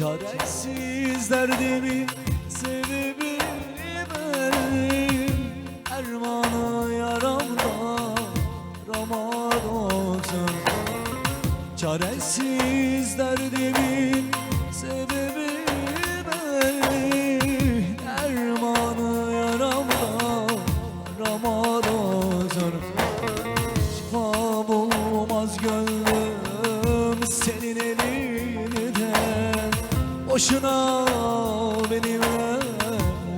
Çaresiz derdimin sebebi benim Ermanı yaramda Ramazan Çaresiz derdimin sebebi benim Ermanı yaramda Ramazan Şifa bulmaz gönlüm Boşuna benimle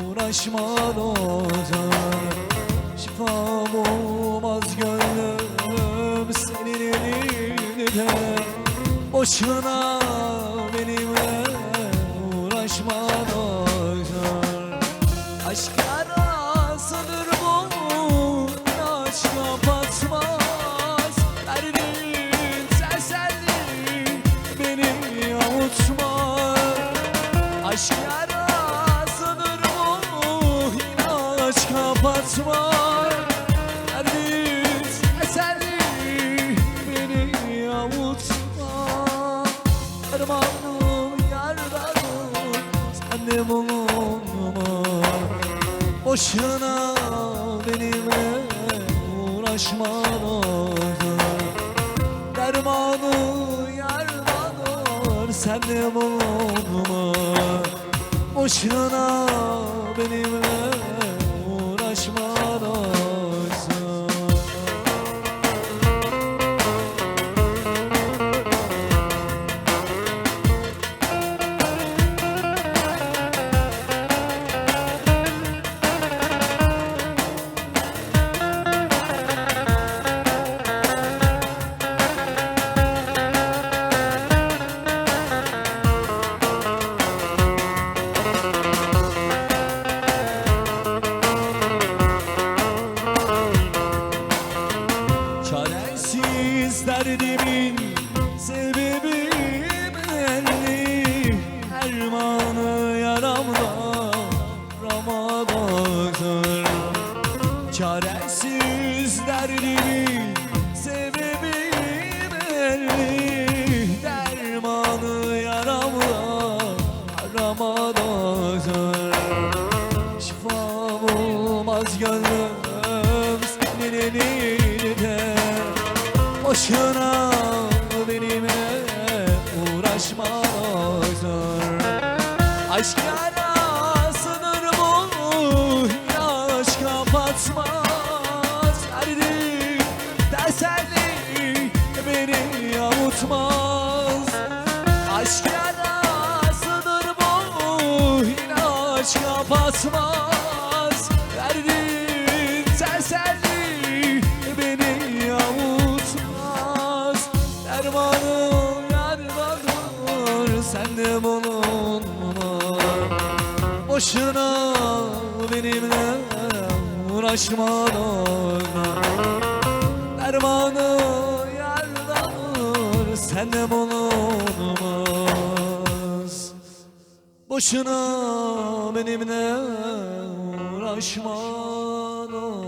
uğraşma dozan Şifa bulmaz gönlüm senin elinden Boşuna benimle uğraşma Aşk yarasıdır bu İnaç kapatmaz Derdin serserli Beni yavutmaz Armağanım yardanım Sende bulunma Boşuna benimle uğraşma lazım Dermanı yardanır sende bulunma Boşuna benimle derdimin sebebi belli Ermanı yaramda Ramazan'dır Çaresiz derdimin sebebi belli Dermanı yaramda Ramazan'dır Şifa bulmaz gönlüm senin Boşuna benimle uğraşma zor Aşk yarasıdır bu yaş kapatmaz. Derdim teselli beni yavutmaz Aşk yarasıdır bu ilaç kapatmaz. Derdin teselli sende bulunma Boşuna benimle uğraşma doyma Dermanı yardanır sende bulunmaz Boşuna benimle uğraşma doyma